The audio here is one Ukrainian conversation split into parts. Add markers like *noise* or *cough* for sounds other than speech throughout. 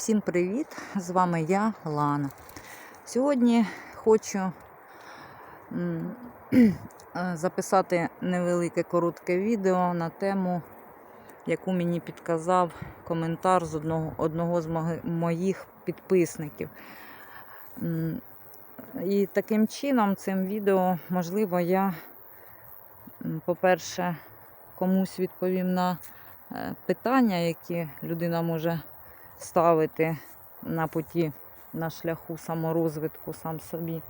Всім привіт! З вами я, Лана. Сьогодні хочу *clears throat* записати невелике коротке відео на тему, яку мені підказав коментар з одного, одного з моїх підписників. І таким чином, цим відео, можливо, я, по-перше, комусь відповім на е, питання, які людина може ставити на путі, на шляху саморозвитку сам собі.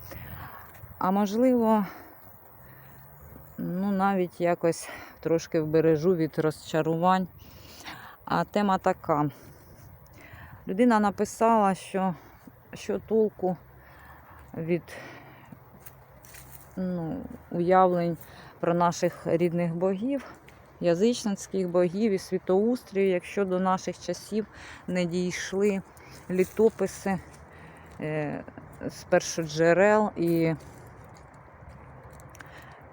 А можливо, ну, навіть якось трошки вбережу від розчарувань. А тема така. Людина написала, що, що толку від ну, уявлень про наших рідних богів, язичницьких богів і світоустрію, якщо до наших часів не дійшли літописи е, з першоджерел і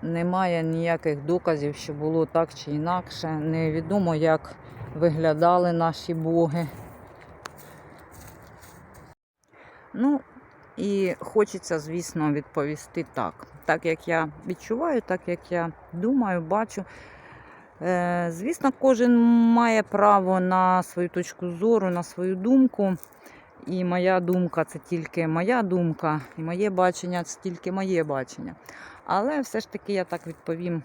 немає ніяких доказів, що було так чи інакше. Невідомо, як виглядали наші боги. Ну, і хочеться, звісно, відповісти так. Так як я відчуваю, так як я думаю, бачу. Е, Звісно, кожен має право на свою точку зору, на свою думку. І моя думка це тільки моя думка, і моє бачення це тільки моє бачення. Але все ж таки я так відповім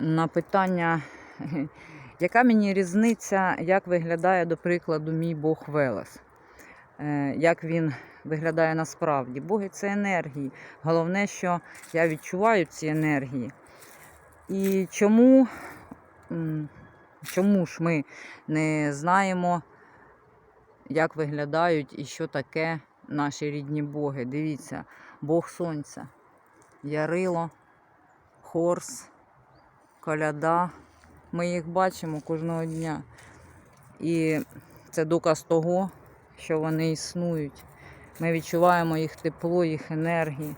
на питання, *laughs* яка мені різниця, як виглядає, до прикладу, мій Бог Велес. Е, Як він виглядає насправді. Боги це енергії. Головне, що я відчуваю ці енергії. І чому, чому ж ми не знаємо, як виглядають і що таке наші рідні боги? Дивіться, Бог Сонця, Ярило, Хорс, Коляда. Ми їх бачимо кожного дня. І це доказ того, що вони існують. Ми відчуваємо їх тепло, їх енергії.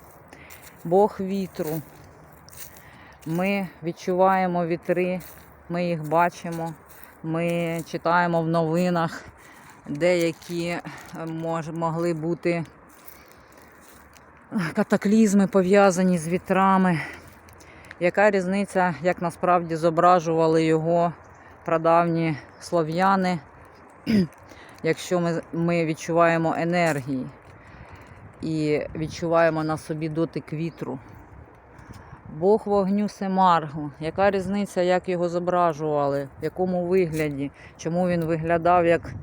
Бог вітру. Ми відчуваємо вітри, ми їх бачимо, ми читаємо в новинах, деякі е, мож, могли бути катаклізми пов'язані з вітрами. Яка різниця, як насправді зображували його прадавні слов'яни, *clears throat* якщо ми, ми відчуваємо енергії і відчуваємо на собі дотик вітру? Бог вогню Семаргу. Яка різниця, як його зображували, в якому вигляді, чому він виглядав як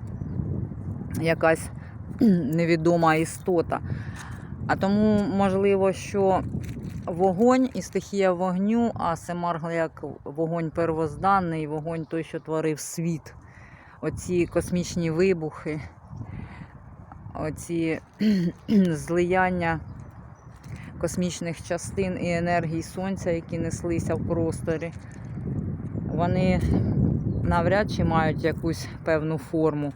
якась *clears throat* невідома істота. А тому, можливо, що вогонь і стихія вогню, а Семарг як вогонь первозданний, вогонь той, що творив світ. Оці космічні вибухи, оці *clears throat* злияння космічних частин і енергій сонця, які неслися в просторі, вони навряд чи мають якусь певну форму.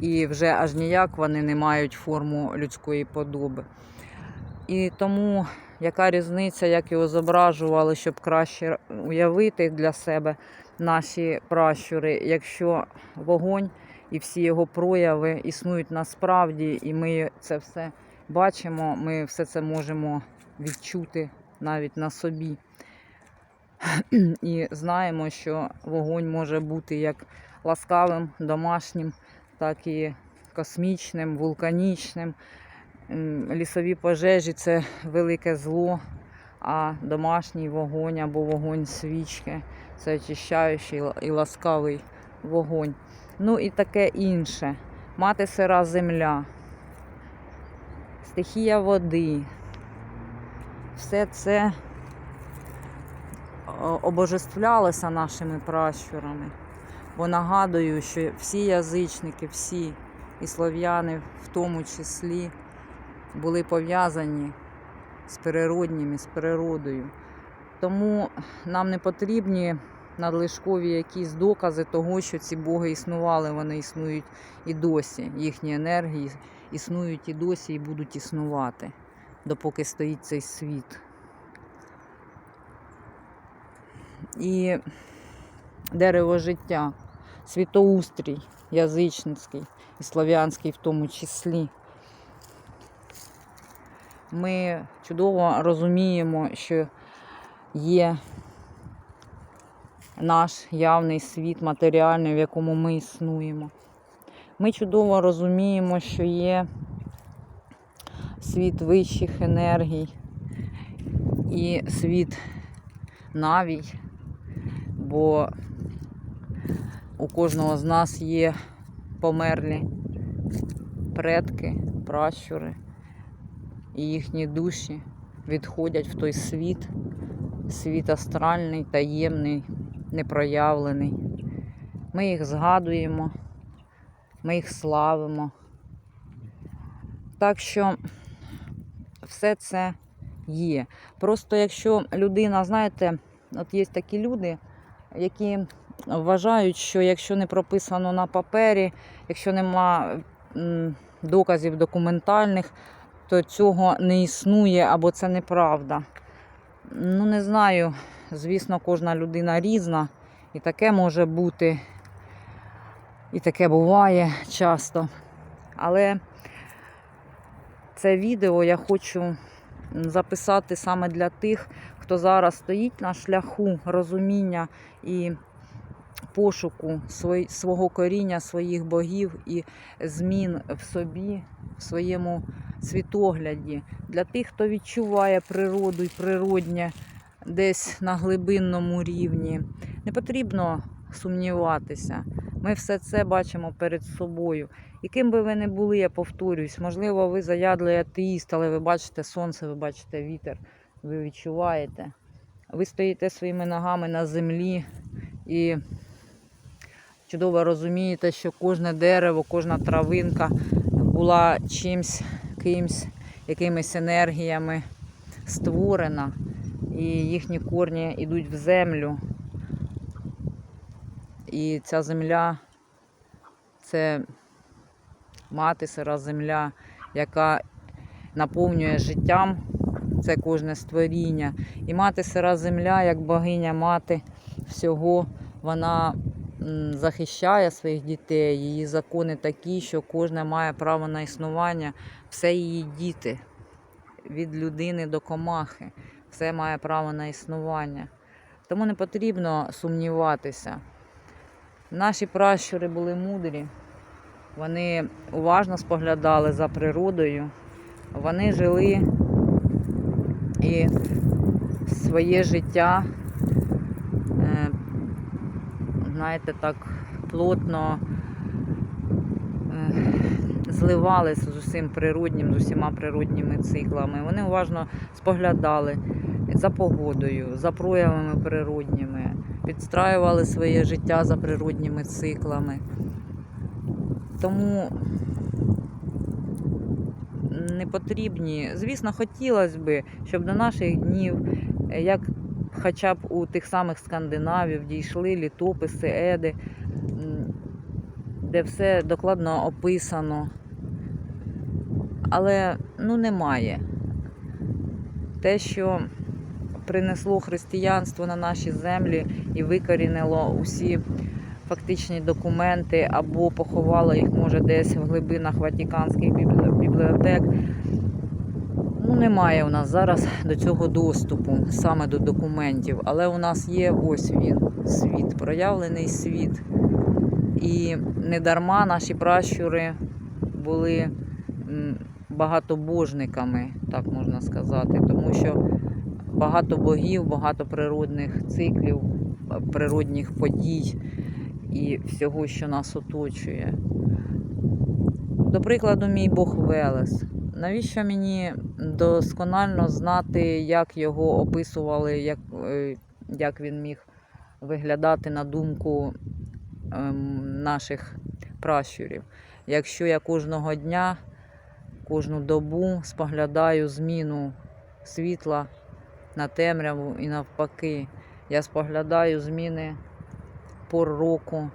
І вже аж ніяк вони не мають форму людської подоби. І тому яка різниця, як його зображували, щоб краще уявити для себе наші пращури, якщо вогонь і всі його прояви існують насправді, і ми це все бачимо, ми все це можемо відчути навіть на собі. *clears throat* І знаємо, що вогонь може бути як ласкавим, домашнім, так і космічним, вулканічним. Лісові пожежі це велике зло, а домашній вогонь або вогонь свічки це очищаючий і ласкавий вогонь. Ну і таке інше. Мати сира земля, стихія води. Все це обожествлялося нашими пращурами. Бо нагадую, що всі язичники, всі і слов'яни в тому числі були пов'язані з природнім і з природою. Тому нам не потрібні надлишкові якісь докази того, що ці боги існували, вони існують і досі. Їхні енергії існують і досі і будуть існувати, допоки стоїть цей світ. І дерево життя, світоустрій язичницький, і слов'янський в тому числі. Ми чудово розуміємо, що є наш явний світ матеріальний, в якому ми існуємо. Ми чудово розуміємо, що є світ вищих енергій і світ навій, бо у кожного з нас є померлі предки, пращури, і їхні душі відходять в той світ, світ астральний, таємний, непроявлений. Ми їх згадуємо, ми їх славимо. Так що все це є. Просто якщо людина, знаєте, от є такі люди, які вважають, що якщо не прописано на папері, якщо нема доказів документальних, то цього не існує або це неправда. Ну, не знаю, звісно, кожна людина різна, і таке може бути, і таке буває часто. Але це відео я хочу записати саме для тих, хто зараз стоїть на шляху розуміння і пошуку свого коріння, своїх богів і змін в собі, в своєму світогляді. Для тих, хто відчуває природу і природнє десь на глибинному рівні. Не потрібно сумніватися. Ми все це бачимо перед собою. Яким би ви не були, я повторюсь, можливо, ви заядлий атеїст, але ви бачите сонце, ви бачите вітер, ви відчуваєте. Ви стоїте своїми ногами на землі і чудово розумієте, що кожне дерево, кожна травинка була чимсь, кимсь, якимись енергіями створена, і їхні корні йдуть в землю. І ця земля це мати сира земля, яка наповнює життям це кожне створіння. І мати сира земля, як богиня мати всього, вона захищає своїх дітей. Її закони такі, що кожна має право на існування, все її діти від людини до комахи. Все має право на існування. Тому не потрібно сумніватися. Наші пращури були мудрі. Вони уважно споглядали за природою. Вони жили і своє життя, е, знаєте, так плотно е, зливалися з усім природнім, з усіма природніми циклами. Вони уважно споглядали за погодою, за проявами природніми, підстраювали своє життя за природніми циклами. Тому не потрібні. Звісно, хотілося б, щоб до наших днів, як хоча б у тих самих скандинавів, дійшли літописи, еди, де все докладно описано. Але ну немає. Те, що принесло християнство на наші землі і викорінило усі фактичні документи або поховало їх, може, десь в глибинах Ватиканських біблі- бібліотек. Ну, немає у нас зараз до цього доступу, саме до документів. Але у нас є ось він, світ, проявлений світ. І не дарма наші пращури були багатобожниками, так можна сказати, тому що багато богів, багато природних циклів, е, природних подій і всього, що нас оточує. До прикладу, мій Бог Велес. Навіщо мені досконально знати, як його описували, як, е, як він міг виглядати на думку ем, наших пращурів? Якщо я кожного дня, кожну добу споглядаю зміну світла на темряву і навпаки, я споглядаю зміни пор року.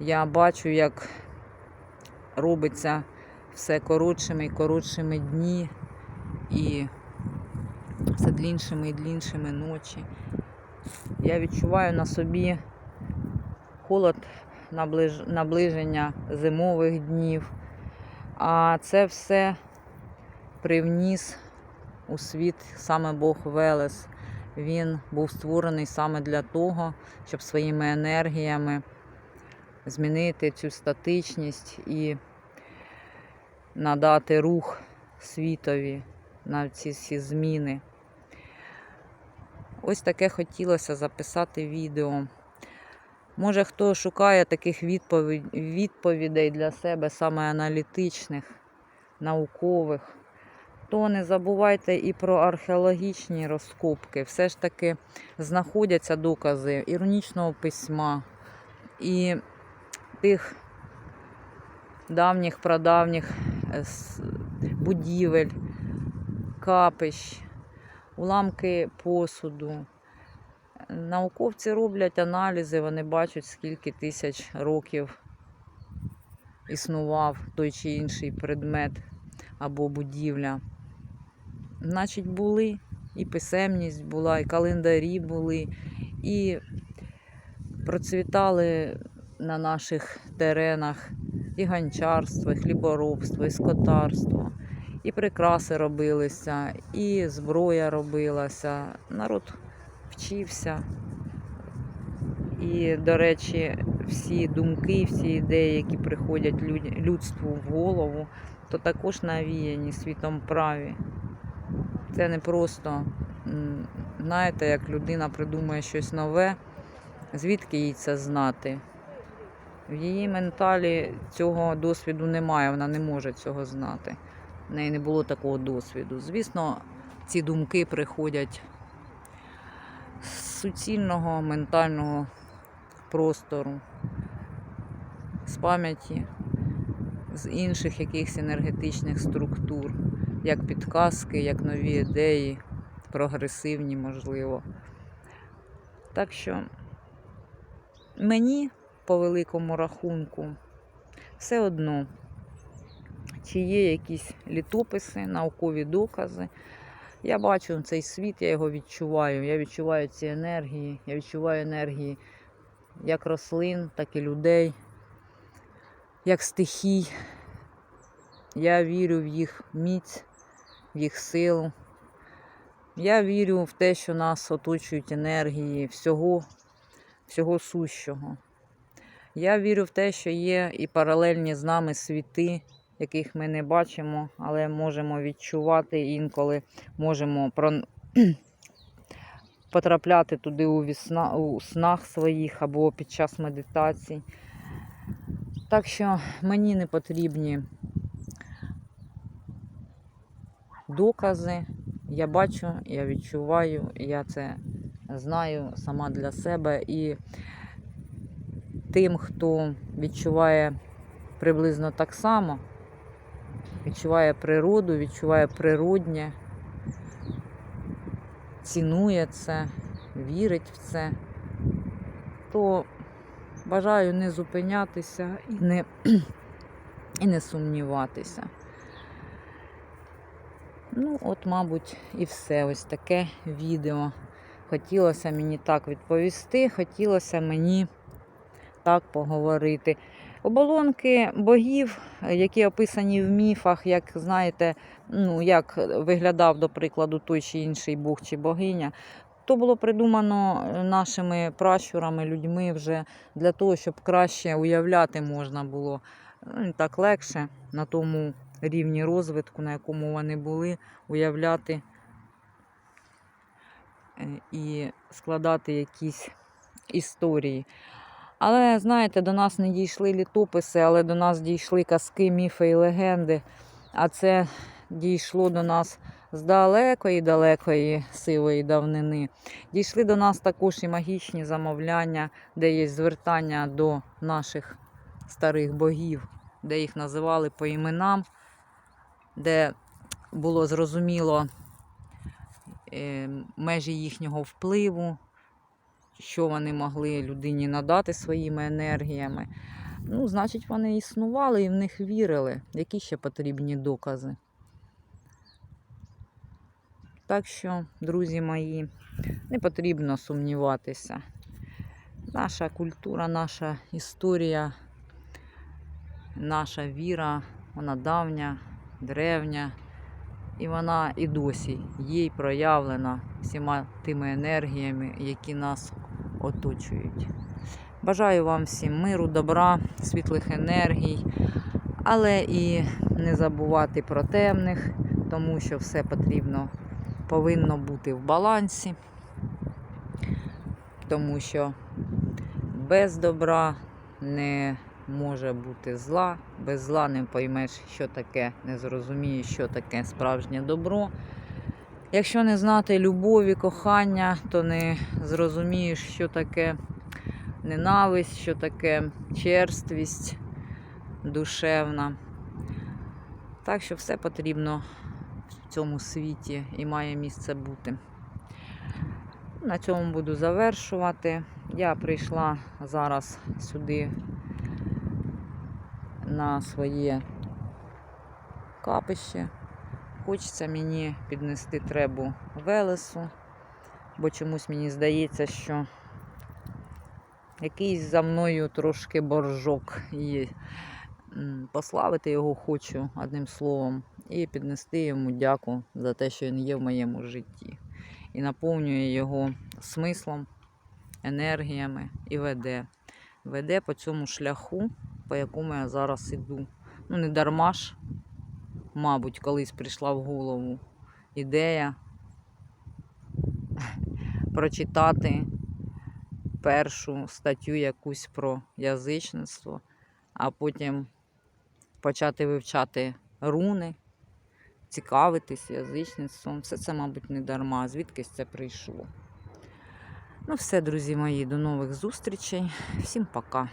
Я бачу, як робиться все коротшими і коротшими дні і все дліншими і дліншими ночі. Я відчуваю на собі холод наближ... наближення зимових днів. А це все привніс у світ саме Бог Велес. Він був створений саме для того, щоб своїми енергіями змінити цю статичність і надати рух світові на ці всі зміни. Ось таке хотілося записати відео. Може, хто шукає таких відповідей для себе, саме аналітичних, наукових, то не забувайте і про археологічні розкопки. Все ж таки знаходяться докази іронічного письма і тих давніх, прадавніх е, будівель, капищ, уламки посуду. Науковці роблять аналізи, вони бачать, скільки тисяч років існував той чи інший предмет або будівля. Значить, були і писемність була, і календарі були, і процвітали на наших теренах і гончарство, і хліборобство, і скотарство, і прикраси робилися, і зброя робилася. Народ вчився. І, до речі, всі думки, всі ідеї, які приходять людству в голову, то також навіяні світом праві. Це не просто, знаєте, як людина придумує щось нове, звідки їй це знати? В її менталі цього досвіду немає, вона не може цього знати. В неї не було такого досвіду. Звісно, ці думки приходять з суцільного ментального простору, з пам'яті, з інших якихось енергетичних структур, як підказки, як нові ідеї, прогресивні, можливо. Так що мені, по великому рахунку, все одно, чи є якісь літописи, наукові докази. Я бачу цей світ, я його відчуваю. Я відчуваю ці енергії, я відчуваю енергії як рослин, так і людей, як стихій. Я вірю в їх міць, їх силу. Я вірю в те, що нас оточують енергії всього, всього сущого. Я вірю в те, що є і паралельні з нами світи, яких ми не бачимо, але можемо відчувати інколи можемо про... *clears throat* потрапляти туди у, вісна... у снах своїх або під час медитацій. Так що мені не потрібні докази. Я бачу, я відчуваю, я це знаю сама для себе. І тим, хто відчуває приблизно так само, відчуває природу, відчуває природнє, цінує це, вірить в це, то бажаю не зупинятися і не, *clears throat* і не сумніватися. Ну, от, мабуть, і все. Ось таке відео. Хотілося мені так відповісти, хотілося мені так поговорити. Оболонки богів, які описані в міфах, як знаєте, ну, як виглядав, до прикладу, той чи інший бог чи богиня, то було придумано нашими пращурами, людьми вже для того, щоб краще уявляти можна було. Ну, так легше на тому рівні розвитку, на якому вони були, уявляти е, і складати якісь історії. Але, знаєте, до нас не дійшли літописи, але до нас дійшли казки, міфи і легенди. А це дійшло до нас з далекої, далекої сивої давнини. Дійшли до нас також і магічні замовляння, де є звертання до наших старих богів, де їх називали по іменам, де було зрозуміло е, межі їхнього впливу, що вони могли людині надати своїми енергіями. Ну, значить, вони існували і в них вірили. Які ще потрібні докази? Так що, друзі мої, не потрібно сумніватися. Наша культура, наша історія, наша віра, вона давня, древня. І вона і досі є проявлена всіма тими енергіями, які нас оточують. Бажаю вам всім миру, добра, світлих енергій, але і не забувати про темних, тому що все потрібно повинно бути в балансі, тому що без добра не може бути зла, без зла не поймеш, що таке, не зрозумієш, що таке справжнє добро. Якщо не знати любові, кохання, то не зрозумієш, що таке ненависть, що таке черствість душевна. Так що все потрібно в цьому світі і має місце бути. На цьому буду завершувати. Я прийшла зараз сюди на своє капище. Хочеться мені піднести требу Велесу, бо чомусь мені здається, що якийсь за мною трошки боржок є. Пославити його хочу одним словом і піднести йому дяку за те, що він є в моєму житті. І наповнює його смислом, енергіями і веде. Веде по цьому шляху, по якому я зараз іду. Ну, не дарма ж, мабуть, колись прийшла в голову ідея *laughs* прочитати першу статтю якусь про язичництво, а потім почати вивчати руни, цікавитись язичництвом. Все це, мабуть, не дарма. Звідкись це прийшло. Ну, все, друзі мої, до нових зустрічей. Всім пока.